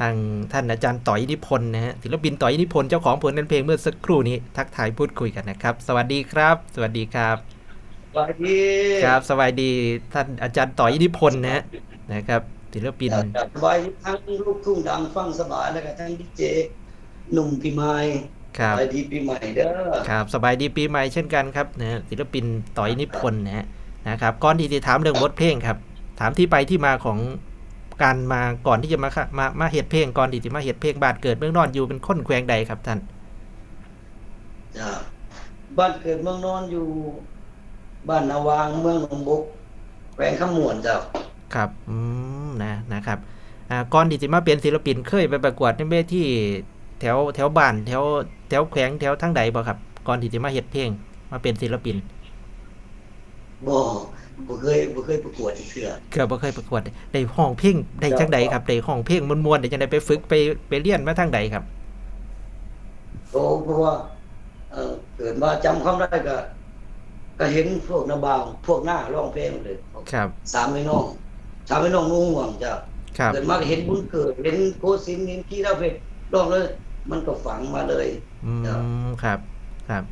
ทางท่านอาจารย์ต่อยนิพนธ์นะฮะศิลปินต่อยนิพนธ์เจ้าของผลงานเพลงเมื่อสักครู่นี้ทักทายพูดคุยกันนะครับ สวัสดีครับ สวัสดีครับสวัสดีครับสวัสดีท่านอาจารย์ต่อยนิพนธ์นะฮะนะครับศิลปินสบายดีทั้งลูกทุ่งดังฟังสบายแล้วก็ทั้งดีเจหนุ่มปีใหม่ครับสบายดีปีใหม่เด้อครับสบายดีปีใหม่เช่นกันครับนะฮะศิลปินต่อยนิพนธ์นะฮะนะครับก่อนที่จะถามเรื่องบทเพลงครับ ถามที่ไปที่มาของ การมาก่อนที่จะมาค่ะมามาเฮ็ดเพลงก่อนที่จะมาเฮ็ดเพลงบาดเกิดเมืองนอนอยู่เป็นคนแขวงใดครับท่านจ้าบ้านเกิดเมืองนอนอยู่บ้านนาวางเมืองหนองบกแขวงขมวนเจ้าครับอืมนะนะครับอ่าก่อนที่จะมาเป็นศิลปินเคยไปประกวดในเวทีแถวแถวบ้านแถวแถวแขวงแถวทั้งใดบ่ครับ ก่อนที่จะมาเฮ็ดเพลงมาเป็นศิลปินบ่ บ่เคยบ่เคยประกวดอีกเทื่อเกือบบ่เคยประกวดได้ห้องเพลงได้จังใดครับได้ห้องเพลงมวนๆได้จังใดไปฝึกไปไปเรียนมาทางใดครับโตเพราะว่าเอ่อเกิดมาจำความได้ก็ ก็เห็นพวกนาบาวพวกหน้าร้องเพลงเลยครับสามพี่น้องสามพี่น้องนุ่งห่วงเจ้าครับเกิดมาก็เห็นบุญเกิดเห็นโคสินเห็นพี่เราเพชรร้องเลย มันก็ฝังมาเลยอืครับมครับ ครับ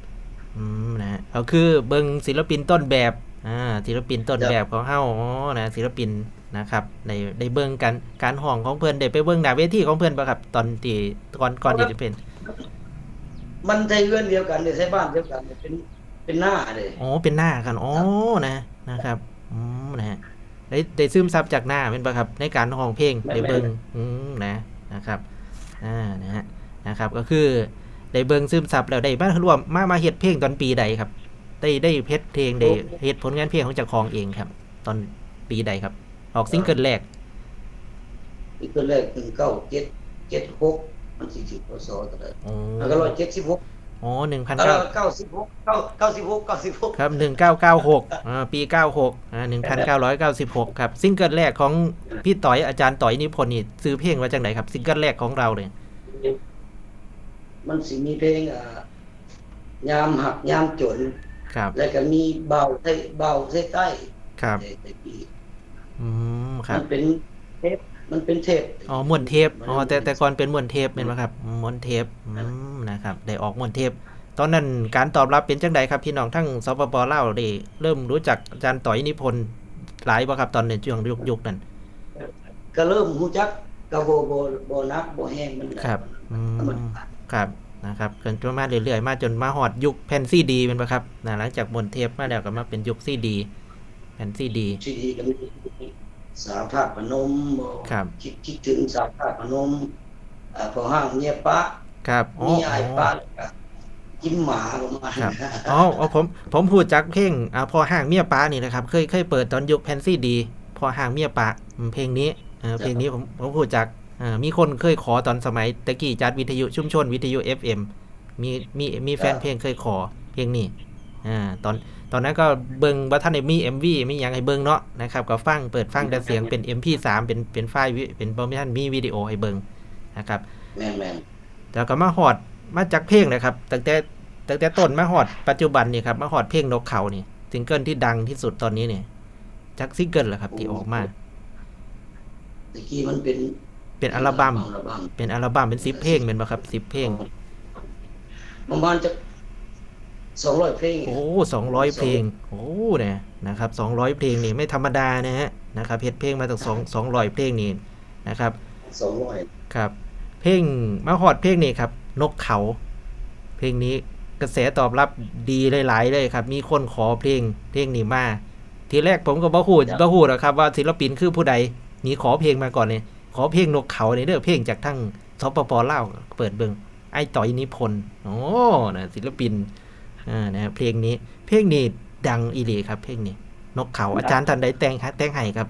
อืมนะฮะก็คือเบิ่งศิลปินต้นแบบ อ่าศิลปินต้นแบบของเฮาอ๋อนะศิลปินนะครับได้ได้เบิ่งกันการห้องของเพิ่นได้ไปเบิ่งหน้าเวทีของเพิ่นบ่ครับ ตอนที่ก่อนก่อนที่จะเป็น มันใช่เพื่อนเดียวกันใช่บ้านเดียวกันเป็นเป็นหน้าเลยอ๋อเป็นหน้ากันอ๋อนะนะครับอืมนะฮะได้ได้ซึมซับจากหน้าเป็นบ่ครับในการห้องเพลงได้เบิ่งอืมนะนะครับอ่านะฮะนะครับก็คือได้เบิ่งซึมซับแล้วได้มาร่วมมามาเฮ็ดเพลงตอนปีใดครับ ได้ได้เฮ็ดเพลงได้เฮ็ดผลงานเพลงของเจ้าของเองครับ ตอนปีใดครับ ออกซิงเกิลแรกอีกตัวแรกหนึ่งเก้าเจ็ดเจ็ดหกมันสี่สิบพศตัวเลยอ๋อแล้วก็ร้อยเจ็ดสิบหกอ๋อหนึ่งพันแล้วเก้าก็เก้าสิบหกเก้าเก้าสิบหกเก้าสิบหกครับหนึ่งเก้าเก้าหกอ่าปีเก้าหกอ่าหนึ่งพันเก้าร้อยเก้าสิบหกครับซิงเกิลแรกของพี่ต่อยอาจารย์ต่อยนิพนธ์นี่ซื้อเพลงมาจากไหนครับซิงเกิลแรกของเราเลยมันสิมีเพลงอ่ายามหักยามจน ครับ แล้วก็มีเบาไทยเบาไทยใต้ครับในในปีอืมครัมับนเป็นเทปมันเป็นเทปอ๋อม้วนเทปอ๋อแต่แต่ก่อนเป็นม้วนเทปเป็นไหมครับม้วนเทปอืมนะครับ ได้ออกม้วนเทปตอนนั้นการตอบรับเป็นจังใดครับพี่น้องทั้งสปปลาวได้เริ่มรู้จักอาจารย์ต่อยนิพนธ์หลายบ่ครับตอนในช่วงยุคยุคนั้นก็เริ่มรู้จักกับโบโบโบนักโบแห้งมันครับอืมมันครับ นะครับจนจนมาเรื่อยๆมาจนมาหอดยุคแผ่นซีดีเป็นปะครับนะหลังจากบนเทปมาแล้วก็มาเป็นยุคซีดีแผ่นซีดีที่ดีก็มีสาภาพพนมบ่ครับคิดคิดถึงสาภาพพนมอ่าพอห้างเมียปะครับอ๋อมีไอ้อ๋อปะแล้วก็กินหมาประมาณครับนั้นอ๋ออ๋อผมผมพูดจากเพลงอ่าพอห่างเมียป้านี่นะครับ เคยเคยเปิดตอนยุคแผ่นซีดี พอห่างเมียป้าอืมเพลงนี้เอ่อเพลงนี้ผมผมพูดจากอ่า มีคนเคยขอตอนสมัยตะกี้จัดวิทยุชุมชนวิทยุ FM มีมีมีแฟนเพลงเคยขอเพลงนี้อ่าตอนตอนนั้นก็เบิงว่าท่านได้มี MV มีอย่างให้เบิงเนาะนะครับก็ฟังเปิดฟังแต่เสียงเป็น MP3 เป็นเป็นไฟล์วิเป็นบอมิท่านมีวิดีโอให้เบิงนะครับแม่นแม่นแล้วก็มาหอดมาจากเพลงนะครับตั้งแต่ตั้งแต่ต้นมาหอดปัจจุบันนี่ครับมาหอดเพลงนกเขานี่ซิงเกิลที่ดังที่สุดตอนนี้เนี่ยจากซิงเกิลเหรอครับที่ออกมาตะกี้มันเป็น เป็นอัลบั้มอัลบั้มเป็นอัลบั้มเป็นสิบเพลงเป็นปะครับสิบเพลงประมาณจะสองร้อยเพลง โอ้สองร้อยเพลง โอ้เนี่ยนะครับสองร้อยเพลงนี่ไม่ธรรมดานะฮะนะครับเพชรเพลงมาจากสองสองร้อยเพลงนี่นะครับสองร้อยครับ เพลงมาหอดเพลงนี่ครับ นกเขา เพลงนี้กระแสตอบรับดีหลาย ๆ เลยครับ มีคนขอเพลงเพลงนี้มาทีแรกผมก็บ่ฮู้บ่ฮู้หรอกครับ ว่าศิลปินคือผู้ใดมีขอเพลงมาก่อนเนี่ย ขอเพลงนกเขาเนี่ยเด้อเพลงจากทั้งสปปลาวเปิดเบิ่งไอ้ต่อยนิพนธ์โอ้นะศิลปินอ่านะฮะเพลงนี้ เพลงนี้ดังอีหลีครับ เพลงนี้ นกเขาอาจารย์ท่านใดแต่งฮะแต่งให้ครับ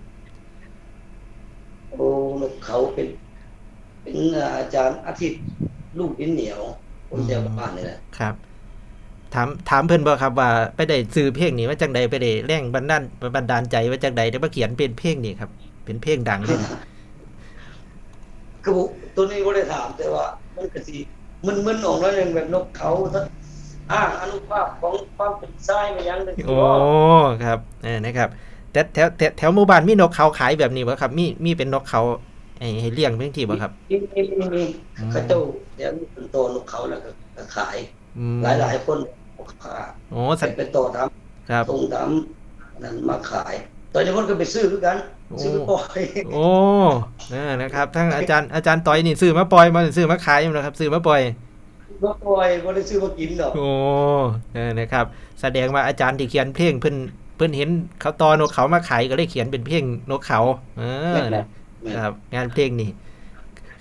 โอ้นกเขาเป็นเป็นอาจารย์อาทิตย์ลูกดินเหนียวคนเดียวกับบ้านนี่แหละครับ ถามถามเพิ่นบ่ครับว่าไปได้ซื้อเพลงนี้มาจากใดไปได้แรงบันดาลบันดาลใจมาจากใดได้มาเขียนเป็นเพลงนี้ครับ เป็นเพลงดังเลย คือผมตัวนี้ก็ได้ถามแต่ว่ามันก็สิมันมันออกแล้วอย่างแบบนกเขาถ้าอ้างอนุภาพของความเป็นทรายมายังหนึ่งโอ้ครับเออนะครับแต่แถวแถวแถวหมู่บ้านมีนกเขาขายแบบนี้บ่ครับ มีมีเป็นนกเขาให้ให้เลี้ยงเพียงที่บ่ครับนี่นี่นี่นี่อืมเขาเจ้าเดี๋ยวนี้เป็นตัวนกเขาแล้วก็ก็ขายอืมหลายหลายๆคนขาโอ้สัใส่ตว์เป็นตัวทครับำตรงทำนั่นมาขาย ตอนนี้คนก็ไปซื้อคือกันโอ้ ซื้อไปปล่อยโอ้เออนะครับทั้งอาจารย์อาจารย์ต่อยนี่ซื้อมาปล่อยมาซื้อมาขายนะครับซื้อมาปล่อยบ่ปล่อยบ่ได้ซื้อมากินดอกโอ้เออนะครับ แสดงว่าอาจารย์ที่เขียนเพลงเพิ่นเพิ่นเห็นเขาตอนกเขามาขายก็เลยเขียนเป็นเพลงนกเขาเออแม่นนะแม่นครับ งานเพลงนี่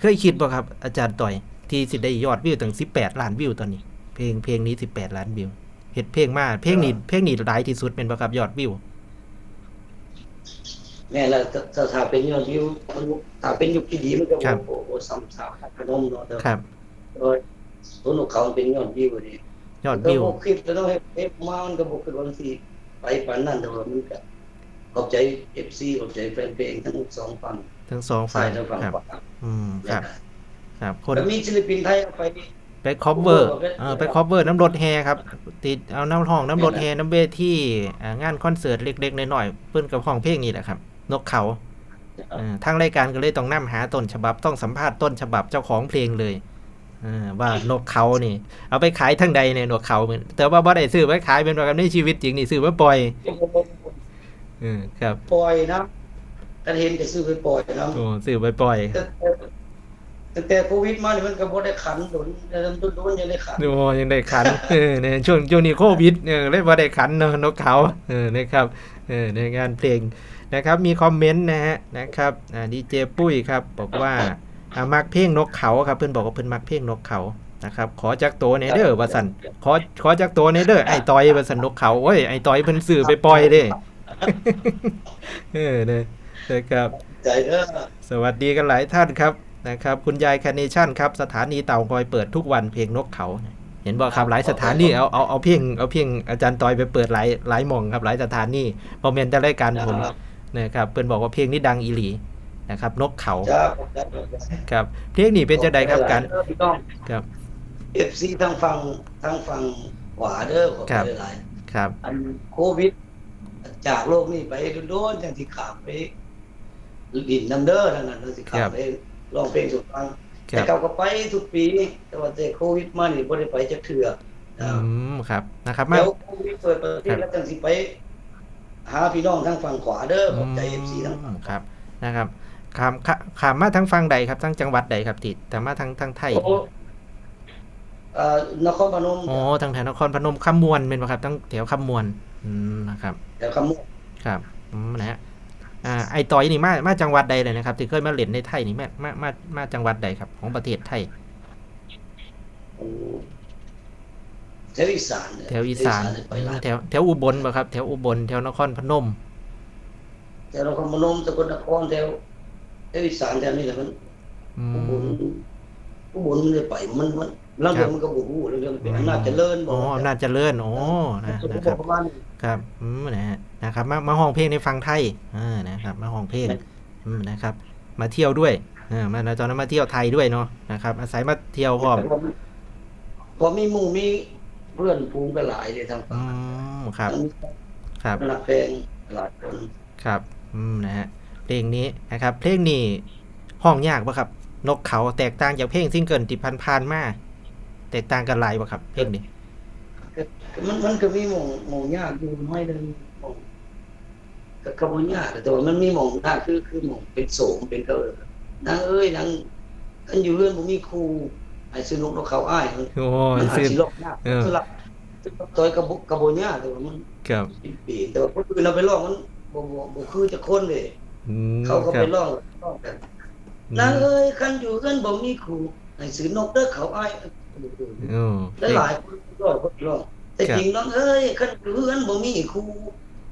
เคยคิดบ่ครับ อาจารย์ต่อย ที่สิได้ยอดวิวถึง18ล้านวิวตอนนี้ เพลงเพลงนี้18ล้านวิวเฮ็ดเพลงมาเพลงนี้เพลงนี้หลายที่สุดเป็นบ่ครับยอดวิว แม่แล้วถ้าถ้าถ้าเป็นยอดวิวมันถ้าเป็นยุคที่ดีมันก็ครับโอ้โหซ้ำสาวพนมเนาะแต่ครับโดยตัวนกเขามันเป็นยอดวิวนี่ยอดวิวก็บ่คิดแล้วต้องให้เอฟมามันก็บ่คิดว่ามันสิไปปานนั้นแต่ว่ามันก็ขอบใจ FC ขอบใจแฟนเพลงทั้งสองฝั่งทั้งสองฝ่าฝ่ายยทั้งฝั่งครับขวาอืมครับ ครับ คนแล้วมีศิลปินไทยเอาไปไปคอเวอร์เออไปคอเวอร์น้ำรถแฮครับ ติดเอาน้ำห้องน้ำรถแฮน้ำเวทีอ่างานคอนเสิร์ตเล็กๆน้อยๆเพิ่นกับห้องเพลงนี่แหละครับ นกเขาเออทางรายการก็เลยต้องนํหาต้นฉบับต้องสัมภาษณ์ต้นฉบับเจ้าของเพลงเลยเออว่านกเขานี่ เอาไปขายทั้งใดในนกเขาเหมือนแต่ว่าบ่ได้ซื้อไว้ขายเป็นว่ากันในชีวิตจริงนี่ซื้อมาปล่อยเออครับ ปล่อยนะกันเห็นจะซื้อไปปล่อยนะโอ้ซื้อไปปล่อยแต่แต่แต่แต่โควิดมานี่มันก็บ่ได้ขันโดนแต่ต้นโดนยังได้ขันโอ้ยังได้ขันเออในช่วงช่วงนี้โควิดเออเลยว่าได้ขันเนอะนกเขาเออนะครับเออในงานเพลง นะครับมีคอมเมนต์นะฮะนะครับดีเจปุ้ยครับบอกว่าอ่ามักเพลงนกเขาครับเพื่อนบอกว่าเพื่อนมักเพลงนกเขานะครับขอจากตัวเนเดอร์ว่าสันขอขอจากตัวเนเดอร์ไอตอยว่าสันนกเขาเว้ยไอตอยเพิ่นสื่อไปปล่อยเด้เออเนี่ยนะครับสวัสดีกันหลายท่านครับนะครับคุณยายคาเนชั่นครับสถานีเต่างอยเปิดทุกวันเพลงนกเขา เห็นบอกครับหลายสถานีเอาเอาเอาเพลงเอาเพลงอาจารย์ตอยไปเปิดหลายหลายมองครับหลายสถานีพอเมนแต่รายการผม นะครับเพิ่นบอกว่าเพลงนี้ดังอีหลีนะครับ นกเขาจ้าครับเพลงนี้เป็นจะใดครับการพี่น้องครับ FC ทางฝั่งทางฝั่งขวาเด้อขอบครับใจหลายครับ อันโควิด จากโลกนี้ไปโดนๆจังที่ขามไปดินน้ำเด้อทั้งนั้นจังสิขามไปร้องเพลงสุดฟังคแต่รับเขาก็ไปทุกปีแต่ว่าแต่โควิดมานี่บ่ได้ไปจักเทื่ออืมครับนะครับมาแล้วโควิดเปิดประเทศแล้วจังสิไป หาพี่น้องทางฝั่งขวาเด้อขอบใจ FC ทั้งอืมครับนะครับขามขะขามมาทั้งฟังใดครับทั้งจังหวัดใดครับติดแต่มาทั้งทั้งไทยโอ้เอ่อนครพนมอ๋อทางแถวนครพนมคำมวนเป็นปะครับทั้งแถวคำมวนอืมนะครับแต่คำมุกครับอืมนะฮะอ่าไอต่อยนี่มามาจังหวัดใดเลยนะครับที่เคยมาเล่นในไทยนี่มามามามาจังหวัดใดครับ ของประเทศไทย แถวอีสานเนี่ยแถวอีสานไปหลายแถวแถวอุบลปะครับ แถวอุบลแถวนครพนมแถวนครพนมสกลนครแถวแถวอีสานแถวนี้แหละมันอือุบลมอุบลมันเลยไปมันมันเรื่องเดียวมันก็บ่ฮู้เรื่องเดียวมันเป็นอำนาจเจริญอ๋ออำนาจเจริญอ๋อนะสุดนะครับประมาณครับอืมนะฮะนะครับ มามาห้องเพลงในฟังไทยอ่านะครับ มาห้องเพลงอืมนะครับ มาเที่ยวด้วยอ่ามาตอนนั้นมาเที่ยวไทยด้วยเนาะนะครับ อาศัยมาเที่ยวพร้อมพอมีหมู่มี เพื่อนฟูงก็หลายเลยทางอืมครับทั้งครับ นักเพลงหลายคนครับ อืม นะฮะ เพลงนี้นะครับ เพลงนี้ห้องยากปะครับ นกเขาแตกต่างจากเพลงซิงเกิลที่ผ่านๆมา แตกต่างกันหลายปะครับ เพลงนี้ มันมันก็มีหม่องหม่องยากอยู่น้อยหนึงหม่องก็ก็บ่ยากแต่ว่ามันมีหม่องยากคือคือหม่องเป็นโสมเป็นเกออนางเอ้ยนางอันอยู่เรือนบ่มีครู ให้ซื้อนกนกเขาอ้ายมันโอ้มันยอาจซื้อ สิลอกยากเออ สลับตัวกระบุกระบ่ยากแต่ว่ามันครับเป็นปีแต่ว่าคนอื่นเราไปลองมันบ่บ่บ่คือจะคนเลยอืมเขาก็ครัไปบลองลองกันอืมนางเอ้ยคันอยู่กันบ่มีครูให้ซื้อนกเด้อเขาอ้ายโอ้ได้หลายคนร้อยคนร้อยแต่จริงน้องเอ้ยคันอยู่กันบ่มีครู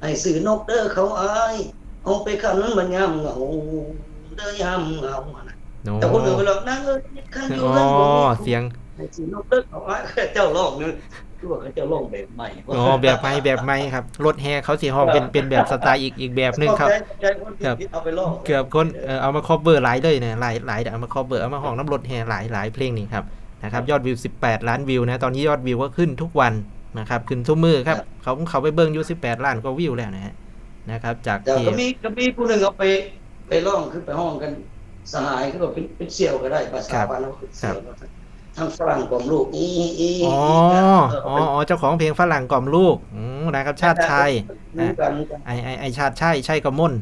ให้ซื้อนกเด้อเขาอ้ายเอาไปคันนั้นมันยามเหงาเด้อยามเหงาอะนะ โอ้แต่คนอื่นไปลองนางเอ้ยคันอยู่อ๋อกันบ่มีครูเสียงให้ซื้อนกเด้อเขาอ้ายเจ้าร้องนึงคือว่าเขาเจ้าร้องแบบใหม่อ๋อแบบไม่แบบไม่ครับรถแฮเขาสีห้องเป็นเป็นแบบสไตล์อีกอีกแบบหนึงครับ ใจคนที่เอาไปร้องเกือบคนเอ่อเอามาคอเบอร์หลายเลยเนี่ยหลายหลายเอามาคอเบอร์เอามาห้องน้ำรถแห่หลายหลายเพลงนี่ครับนะครับยอดวิว 18 ล้านวิวนะตอนนี้ยอดวิวก็ขึ้นทุกวันนะครับขึ้นทุกมือครับเขาเขาไปเบิ้งอยู่18 ล้านก็วิวแล้วนะฮะนะครับจากแต่ที่ ก็มีก็มีผู้หนึ่งเอาไปไปร้องขึ้นไปห้องกัน สหายเขาก็เป็นเป็นเสี่ยวก็ได้ภาษาครับบ้านเราเป็นเสี่ยวครับทางฝรั่งกล่อมลูกอีอีอ๋ออ๋ออ๋อเจ้าของเพลงฝรั่งกล่อมลูกอืมนะครับชาติชัยรู้กันไอไอไอชาติชัยชัยกมล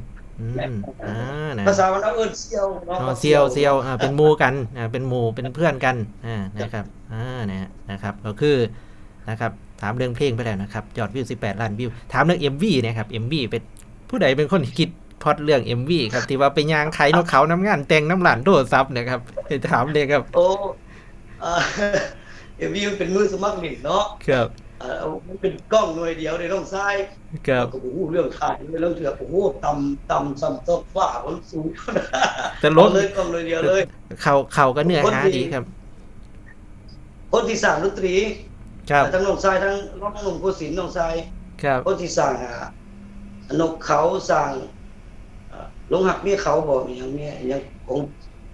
อืมอ่านะภาษาบ้านเราเอิ้นเสี่ยวนาะอ๋อเซียวเซียวอ่าเป็นหมูกันอ่าเป็นหมูเป็นเพื่อนกันอ่านะครับอ่านะฮะนะครับ ก็คือนะครับถามเรื่องเพลงไปแล้วนะครับยอดวิว 18 ล้านวิว ถามเรื่อง MV นะครับ MV เป็นผู้ใดเป็นคนคิด พล็อดเรื่อง MV ครับ ที่ว่าไปยางไข่นกเขาน้ำงานแต่งน้ำหลานโทรศัพท์นะครับให้ถามเลยครับ โอ้เอ่อเอวีมันเป็นมือสมัครเล่นเนาะครับเอ่อมันเป็นกล้องหน่วยเดียวในน้องซ้ายครับก็โอ้โหเรื่องถ่ายเรื่องเถื่อโอ้โหต่ำต่ำซ้ำซ้ำฝ้ามันสูงแต่ลบเอาเลยกล้องหน่วยเดียวเลย เขาเขาก็เนื้อหาดีครับคนที่สั่งดนตรีครับทั้งน้องซ้ายทั้งน้องหนุ่มโกศินทร์น้องซ้ายครับคนที่สั่งอะนกเขาสั่งเอ่อ ลงหักเมียเขาบอกมีอย่างเมียอย่างของ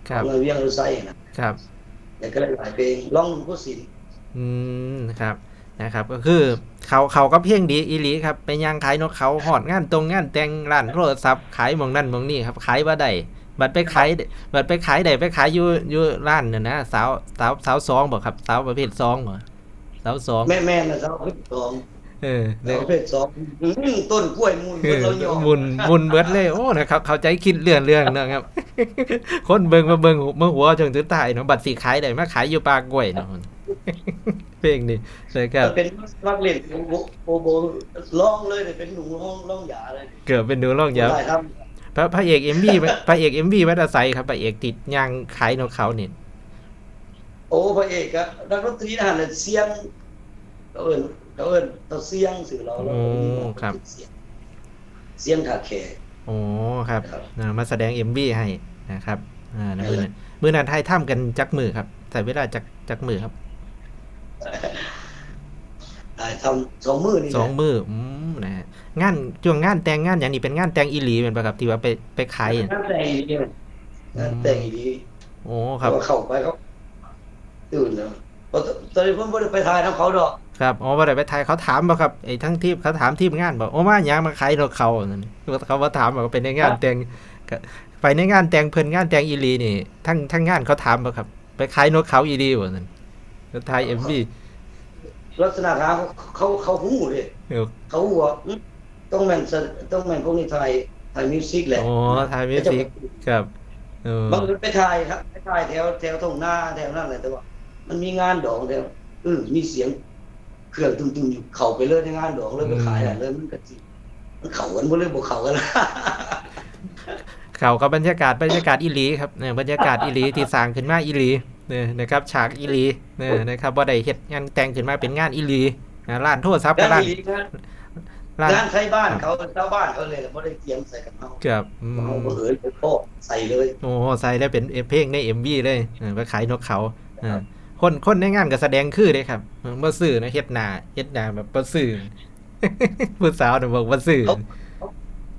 ครับของเวียงรุไซนะครับแต่ก็เลยหลายเพลงร้องหนุ่มโกศินทร์อืมครับนะครับ ก็คือเขาเขาก็เพียงดีอีหลีครับไปย่างขายนกเขาหอดงานตรงงานแต่งร้านโทรศัพท์ขายหมองนั่นหมองนี่ครับขายว่าได้บัดไปขายบัดไปขายได้ไปขายอยู่อยู่ร้านน่ะนะสาวสาวสาวสองบอกครับสาวประเภทสองบ่สาวสองแม่แม่นะสาวประเพศสอง เออสาเนี่วยประเภทสองอื้อหือต้นกล้วยมูลเอเบิดอเราหยอกมุนมุนเบิดเลยโอ้นะครับ เขาใจคิดเรื่องเรื่องนะครับ คนเบิ่งมาเบิ่งเมื่อหัวจนถึงตายเนาะบัดสีขายได้มาขายอยู่ปากกล้วยเนาะเพลงนี้เลยครับมันเป็นมักเล่นโบโบโบร้องเลยเนี่ยเป็นหนูร้องร้องหยาเลยเกิดเป็นหนูร้องยาวได้ครับพระพระเอกเอ็มวีพระเอกเอ็มวีวัดอาศัยครับพระเอกติดยางขายนกเขาเนี่ยโอ้พระเอกอะนักดนตรีทหารน่ะเสียงเขาเอิ้น เขาเอิ้นเราเสียงสื่อเราเราเราเสียงเสียงขาแขกโอ้ครับครับอ่ามาแสดงเอ็มวีให้นะครับอ่าในมือนั้นมือนั้นไทยถ้ำกันจักมือครับใส่เวลาจักจักมือครับได้ทำสองมือนี่สองมืออืมนะฮะงานช่วงงานแต่งงานอย่างนี้เป็นงานแต่งอีหลีเป็นปะครับที่ว่าไปไปขายอะงานแต่งอีดีงานแต่งอีดีโอ้ครับเขาเข้าไปเขาตื่นแล้วเพราะตอนนี้ผมไม่ได้ไปถ่ายน้ำเขาดอก ครับอ๋อว่าได้ไปไทยเขาถามบ่ครับไอ้ทั้งทีมเขาถามทีมงานบอกโอ้มาหยังมาขายนกเขานั่นเขาว่าถามบอกว่าเป็นในงานแต่งก็ไปในงานแต่งเพิ่นงานแต่งอีหลีนี่ ทั้งทั้งงานเขาถามบ่ครับ ไปขายนกเขาอีหลีบ่นั่นก็ถ่ายเอ็มวีลักษณะทางเขาเขาเขาหูเลยเออเขาหัวอื้อต้องแม่นสะต้องแม่นพวกนี้ถ่ายถ่ายมิวสิกแหละอ๋อถ่ายมิวสิกครับเออบางคนไปถ่ายครับไปถ่ายแถวแถวตรงหน้าแถวนั่นแหละแต่ว่า มันมีงานดองแถวเออมีเสียง เครื่องตุ้มๆอยู่เข้าไปเลยในงานดองเลยไปขายอะเลยมันก็สิมันเข้ากันบ่เลยบ่เข้ากันละเขากับบรรยากาศบรรยากาศอีหลีครับเนี่ยบรรยากาศอีหลีที่สร้างขึ้นมาอีหลีเนี่ยนะครับฉากอีหลีเนี่ยนะครับบ่ได้เฮ็ดงานแต่งขึ้นมาเป็นงานอีหลีนะร้านโทรศัพท์กับงานร้านอีหลีงานร้านงานใช้บ้านเขาชาวบ้านเขาเลยบ่ได้เตรียมใส่กับเฮาเกือบอืมเฮาบ่เอ๋ยไปโปะใส่เลย โอ้ใส่ได้เป็นเพลงใน MV เลยเออไปขายนกเขาเออ คนคนในงานก็แสดงคือเลยครับเออบ่ซื่อนะเฮ็ดหน้าเฮ็ดหน้าแบบบ่ซื่อผู้สาวน่ะบอกบ่ซื่อ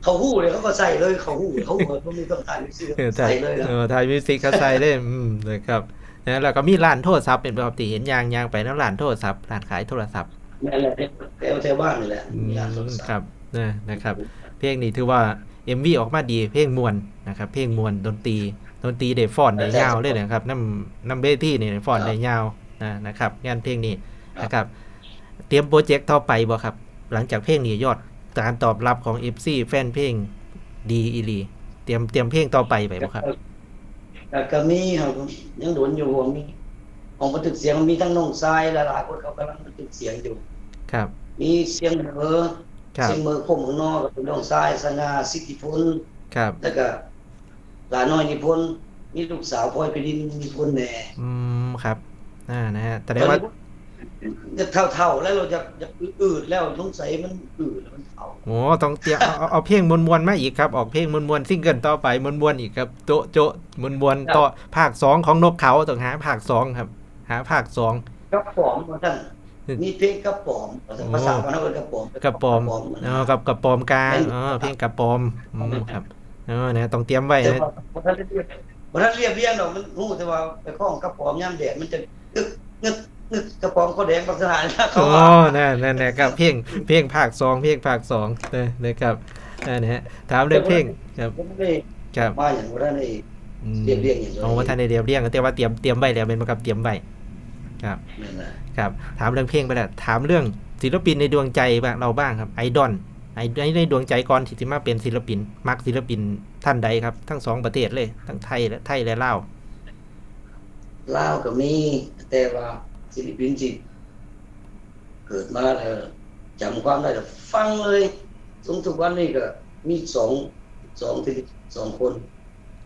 เขาหู้เลยเขาก็ใส่เลยเขาหู้เขาหู้เขามีต้องถ่ายมิวสิกเออใส่เลยนะเออถ่ายมิวสิกเขาใส่เลยอืมเลยครับนะแล้วก็มีร้านโทรศัพท์เป็นปกติเห็นยางยางไปแล้วร้านโทรศัพท์ร้านขายโทรศัพท์นั่นแหละแถวแถวบ้านนี่แหละอืมีร้านโทรมศัพท์ครับนะนะครับ เพลงนี้ถือว่า MV ออกมาดีเพลงมวนนะครับเพลงมวนดนตรีดนตรีได้ฟ้อนได้ยาวเลยนะครับน้ำน้ำเบที่นี่ฟ้อนได้ยาวนะนะครับงานเพลงนี้นะครับเตรียมโปรเจกต์ต่อไปบ่ครับ หลังจากเพลงนี้ยอดการตอบรับของ FC แฟนเพลงดีอีหลีเตรียมเตรียมเพลงต่อไปไปบ่ครับแต่ก็มีครับยังโดนอยู่ว่ามีของบันทึกเสียงมีทั้งน้องทรายหลายๆคนเขากำลังบันทึกเสียงอยู่ ครับ มีเสียงเหนือ ครับเสียงเมือคมของนอกกับน้องทรายสง่าสิทธิพลครับ แล้วก็หลานน้อยนิพนธ์มีลูกสาวพลอยไปดินนิพนธ์แหน่อืมครับอ่านะฮะแสดงว่าจะเท่าๆแล้วเราจะจะอืดๆแล้วสงสัยมันอืดแล้วมันเท่าโอ้ต้องเตรียมเอาเอาเอาเพลงมวนๆมาอีกครับ ออกเพลงมวนๆซิงเกิลต่อไปมวนๆอีกครับ โจะโจะมวนๆต่อภาคสองของนกเขาต้องหาภาคสองครับ หาภาคสองกระป๋อมว่าท่าน มีเพลงกระป๋อมภาษาบ้านเราเรียกกระป๋อมกระปอมกอ๋อกับกระปอมกลางอ๋อเพลงกระปอมอืมครับอ๋อนะต้องเตรียมไว้แต่นะว่าบ่ท่านเรียบบ่ท่านเรียบเรียงดอกมันรู้แต่ว่าไปคล้องกระป๋อมยามแดดมันจะนึกนึกนึกกระป๋อมเขาแดงลักษณะนี้เขาอ๋อว่านั่นนั่นนะครับเพลงเพลงภาคสองเพลงภาคสองนะนะครับอ่านะฮะถามเรื่องเพลงครับผมไม่ได้ครับมาอย่างบ่ท่านได้อืมเรียบเรียงอย่างเดียวโอ้ว่าท่านได้เรียบเรียงแต่ว่าเตรียมเตรียมไว้แล้วเป็นประกับเตรียมไว้ ครับนั่นแหละครับถามเรื่องเพลงไปแล้วถามเรื่องศิลปินในดวงใจบ้างเราบ้างครับไอดอลไอในดวงใจก่อนที่จะมาเป็นศิลปิน มักศิลปินท่านใดครับ ทั้งสองประเทศเลย ทั้งไทยและไทยและลาวลาวก็มีแต่ว่าศิลปินที่เกิดมาแล้วจำความได้แต่ฟังเลยจนทุกวันนี้ก็มีสองสองที่สองคน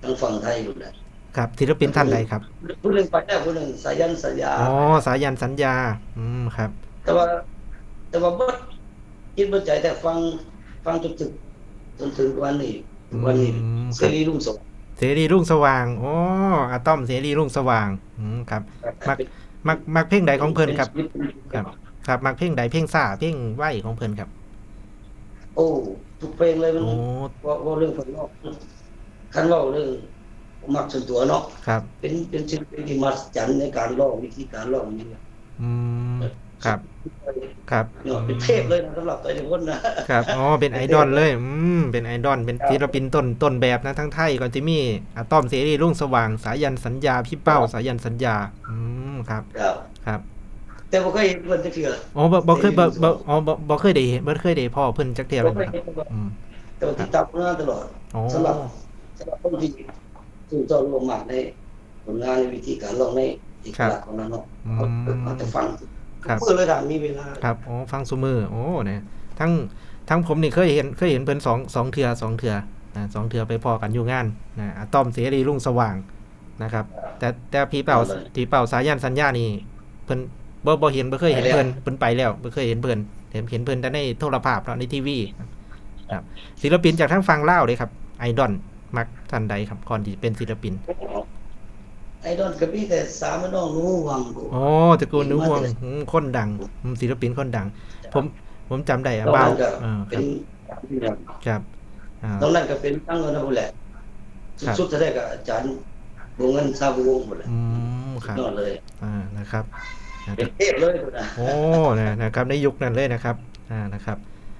ทั้งฝั่งไทยอยู่แหละ ครับศิลปินท่านใดครับผู้หนึ่งไปได้ผู้หนึ่งสายันสัญญาอ๋อสายันสัญญา อืมครับ แต่ว่า แต่ว่าบ่คิดบ่ใจแต่ฟังฟังจนถึงจนถึงวันนี้ทุกวันนี้อืมเสรีรุ่งสว่างเสรีรุ่งสว่างอ๋ออะต้อมเสรีรุ่งสว่างอืมครับมักมักมักเพลงใดของเพิ่นครับ ครับ ครับมักเพลงใดเพลงซ่าเพลงไหวของเพิ่นครับ โอ้ทุกเพลงเลยมันโอ้ว่าว่าเรื่องคนนอกคันเว่าเรื่อง มักส่วนตัวเนาะครับ เป็นเป็นศิลปินที่มหัศจรรย์ในการร้องวิธีการร้องนี่อืมครับ ครับเนาะเป็นเทพเลยนะสำหรับตัวเองคนนะครับอ๋อเป็นไอดอลเลยอืมเป็นไอดอลเป็นศิลปินต้นต้นแบบนะทั้งไทยก่อนจะมีอะต้อมเสรีรุ่งสว่างสายันสัญญาพี่เป้าสายันสัญญา อืมครับครับครับแต่บ่เคยเห็นเพิ่นจักเทื่ออ๋อบ่บ่เคยบ่บ่อ๋อบ่บ่เคยได้เห็นบ่เคยได้พ่อเพิ่นจักเที่ยเลบ่ยเคยครับเห็นเพิ่นอืมแต่ว่าติดตามงานตลอดอ๋อสำหรับสำหรับคนที่ ชื่นชอบลงมากในผลงานในวิธีการร้องในเอกลักษณ์ของนั้นเนาะเขาเขาจะฟังครับเพื่อเลยถามมีเวลาครับอ๋อฟังซุมือโอ้เนี่ยทั้งทั้งผมนี่เคยเห็นเคยเห็นเพิ่นสองสองเทื่อสองเทื่อนะสองเทื่อไปพอกันอยู่งานนะอะต้อมเสรีรุ่งสว่างนะครับ แต่แต่พี่เป่าพี่เป่าสายันสัญญานี่เพิ่นบ่บ่เห็นบ่เคยเห็นเพิ่นเพิ่นไปแล้วบ่เคยเห็นเพิ่นเห็นเห็นเพิ่นแต่ในโทรภาพเนาะในทีวีครับศิลปินจากทั้งฝั่งลาวเลยครับไอดอล มักท่านใดครับก่อนที่เป็นศิลปิน ไอดอลก็มีแต่สามน้องรู้วังอ๋อตระกูลนุวงศ์อืมคนดังอืมศิลปินคนดัง ผมผมจำได้อะนอกบ้าวนั้นก็อ่าคเป็รับนครับอ่านอกนั้นก็เป็นตั้งเงินเอาแหละครับสุดๆท้ายก็อาจารย์วงเงินซาบวงหมดเลยอืมครับนอนเลย อ่านะครับนะคเป็รันบเทพเลยพุ่นนะโอ้นะนะครับในยุคนั้นเลยนะครับ อ่านะครับ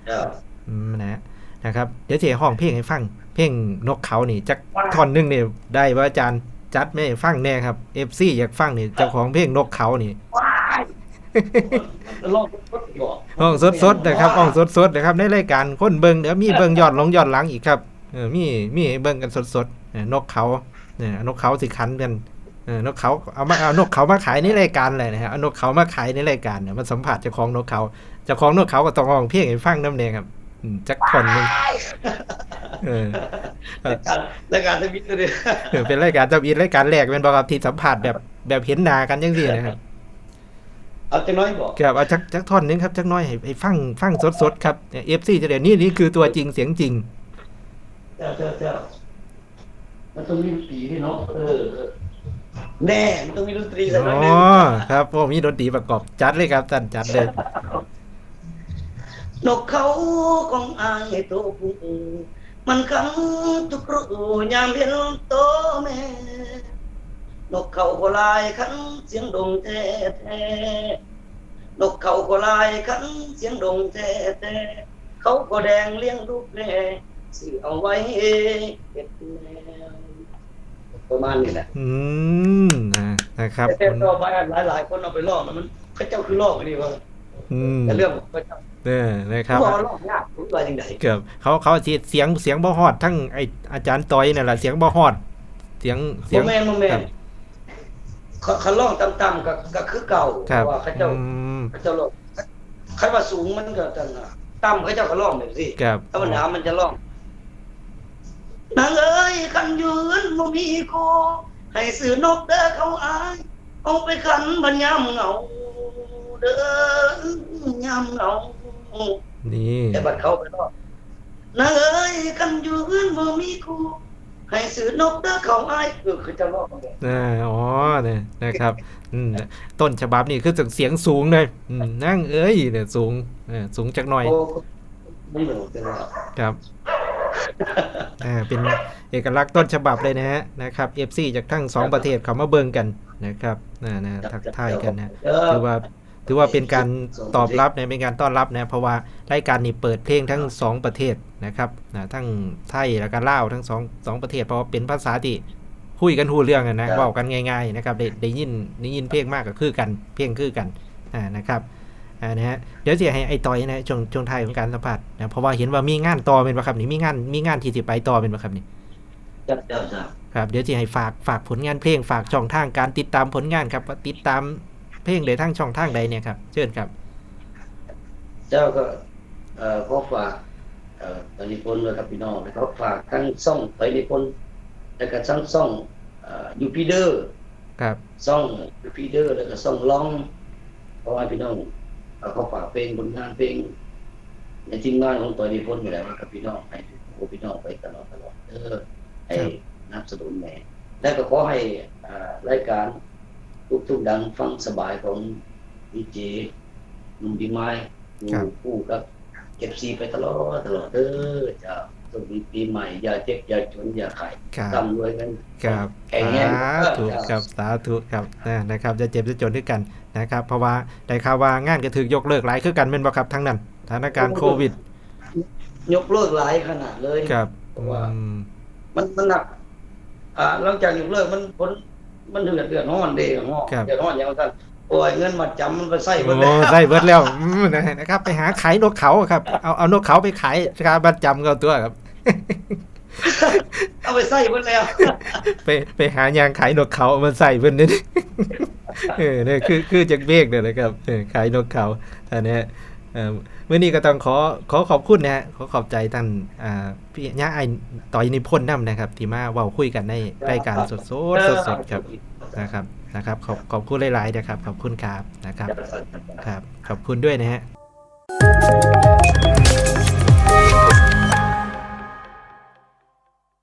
ครับอืมนะนะครับ เดี๋ยวจะห้องเพลงให้ฟัง เพลงนกเขานี่จักท่อนหนึงเนี่ยได้ว่าอาจารย์จัดไม่ให้ฟังแน่ครับ FC อยากฟังนี่เจ้าของเพลงนกเขานี่ว้ายมันลองทดบอกห้องสดๆนะครับห้องสดๆนะครับในรายการคนเบิงเดี๋ยวมีเบิงยอดลงยอดหลังอีกครับเออมีมีให้เบิงกันสดๆเออนกเขาเนี่ยนกเขาสิขันกันเออนกเขาเอามาเอานกเขามาขายในรายการเลยนะฮะเอานกเขามาขายในรายการเนี่ยมันสัมผัสเจ้าของนกเขาเจ้าของนกเขาก็ต้องห้องเพลงให้ฟังน้ำเนียครับอืมจักท่อนหนึงเออ รายการรายการทวิตเลยเออเป็นรายการจับอินรายการแรกเป็นบอกครับที่สัมผัสแบบแบบเห็นหน้ากันยังสินะครับเอาจังน้อยบอกครับเอาจักจักท่อนหนึงครับจักหน้อยให้ให้ฟังฟังสดๆครับเอฟซีจะเดี๋ยวนี้นี่คือตัวจริงเสียงจริงเจ้าเจ้าเจ้ามันต้องมีดนตรีด้วยเนาะเออเออแน่มันต้องมีดนตรีสักหน่อยหนึอ๋งอครับผมมีดนตรีประกอบจัดเลยครับจัดจัดเลยนกเขาของอายตัวผู้ มันขังทุกรูยามเห็นโตวแม่นกเขาก็ลายขันเสียงดงแท้แท้ๆนกเขาก็ลายขันเสียงดงแท้แท้ๆเขาก็แดงเลี้ยงลูกแน่สื่อเอาไว้เก็บแนวประมาณนี้แหละอืมนะนะครับแต่ต่อไปหลายหลายๆคนเอาไปลอกนะมันพระเจ้าคือลอกอันนี้ว่าอืมแต่เรื่องของพระเจ้า เนี่ยนะครับบอกว่าลอกยากรู้ว่าจังไดเกือบเขาเขาเสียเสียงเสียงบ่ฮอดทั้งไออาจารย์ต้อยนั่นแหละเสียงบ่ฮอด เสียงเสีบ่ยงแม่นบ่แม่ครันบเขาเขาลอกต่ำๆก็ก็คือเก่าครับว่าพระเจ้าอืมพระเจ้าลอกใครว่าสูงมันก็จังน่ะต่ำพระเจ้าก็ลอกแบบสิครับถ้ามันหนามันจะลอกนางเอ้ยคันยืนบ่มีโคให้ซื้อนกเด้อเขาอายเอาไปขันบัญยามเหงาเด้อยามเหงา นี่แต่บัดเขาไปรอดนางเอ้ยกันอยู่เพื่อนบ่มีครูให้ซื้อนกเด้อเขาอ้ายเออคือจะรอดกันเลยอ่าอ๋อเนี่ยนะครับอืมต้นฉบับนี่คือเสียงสูงเลยอืมนั่งเอ้ยเนี่ยสูงเออสูงจักหน่อยโอ้ไม่เหมือนกันว่าครับอ่าเป็นเอกลักษณ์ต้นฉบับเลยนะฮะนะครับ FC จากทั้งสองประเทศเขามาเบิ่งกันนะครับนะนะทักทายกันนะเออถือว่า ถือว่าเป็นการตอบรับนะเป็นการต้อนรับนะเพราะว่ารายการนี้เปิดเพลงทั้งสองประเทศนะครับนะทั้งไทยและก็ลาวทั้งสองสองประเทศเพราะว่าเป็นภาษาที่คคุยกันหูเรื่องอะนะครับเว้ากันง่ายๆนะครับได้ได้ยินได้ยินเพลงมากก็คือกันเพลงคือกันอ่านะครับอ่านะฮะเดี๋ยวจะให้ไอ้ต่อยนะช่วงช่วงท้ายของการสัมภาษณ์นะเพราะว่าเห็นว่ามีงานต่อเป็นบ่ครับนี่มีงานมีงานที่สิไปต่อเป็นบ่ครับนี่จับจับจับครับเดี๋ยวจะให้ฝากฝากผลงานเพลงฝากช่องทางการติดตามผลงานครับว่าติดตาม เพลงได้ทั้งช่องทางใดเนี่ยครับ เชิญครับ เจ้าก็เอ่อขอฝากเอ่อตอนนี้พลไว้กับพี่น้องนะครับฝากทั้งซ่องตอนนี้พลแล้วก็ทั้งซ่องเอ่อยูพีเดอร์ครับซ่องยูพีเดอร์แล้วก็ซ่องร้องเพราะว่าพี่น้องเอ่อเขาฝากเพลงผลงานเพลงในทีมงานของตัวนี้พ้นอยู่แล้วกับพี่น้องให้โอ้พี่น้องไปตลอดตลอดเออให้นับสนุนแม่และก็ขอให้อ่ารายการ ทุกทุกๆดังฟังสบายของดีเจหนุ่มดีไม้อยู่คู่กับเก็บซีไปตลอดตลอดเออจะสวัสดีปีใหม่อย่าเจ็บอย่าจนอย่าไข่ครับร่ำรวยกันครับแข็งแรงสาธุครับสาธุครับนะนะครับจะเจ็บจะจนด้วยกันนะครับ เพราะว่าได้ข่าวว่างานก็ถูกยกเลิกหลายคือกันเป็นบ่ครับทั้งนั้นสถานการณ์โควิด ยกเลิกหลายขนาดเลยครับเพราะว่าอืมมันมันหนักอ่าหลังจากยกเลิกมันผล มันเดือดเดือดร้อนเด้ร้อนเดือดร้อนอย่างนั้นโอ้ยเงินมาจำมันไปใส่เบิดโอ้แล้วใส่เบิดแล้วอืมนะครับ ไปหาขายนกเขาครับ เอาเอานกเขาไปขายการบัตรจำก็เอาตัวครับ เอาไปใส่เบิดแล้ว ไปไปหายางขายนกเขาเอามาใส่เพิ่นนี่เออเนี่ยคือคือจากเบกเนี่ยนะครับเออขายนกเขาอันเนี้ยเอ่อ มื่อนี้ก็ต้องขอขอขอบคุณนะฮะขอขอบใจท่านอ่าพี่ย่าไอต่อยนิพนธ์นํนะครับ ที่มาเว้าคุยกันในรายการสดๆสดสดๆครับนะครับนะครับ ขอบขอบคุณหลายๆนะครับ ขอบคุณครับนะครับ ครับ ขอบคุณด้วยนะฮะ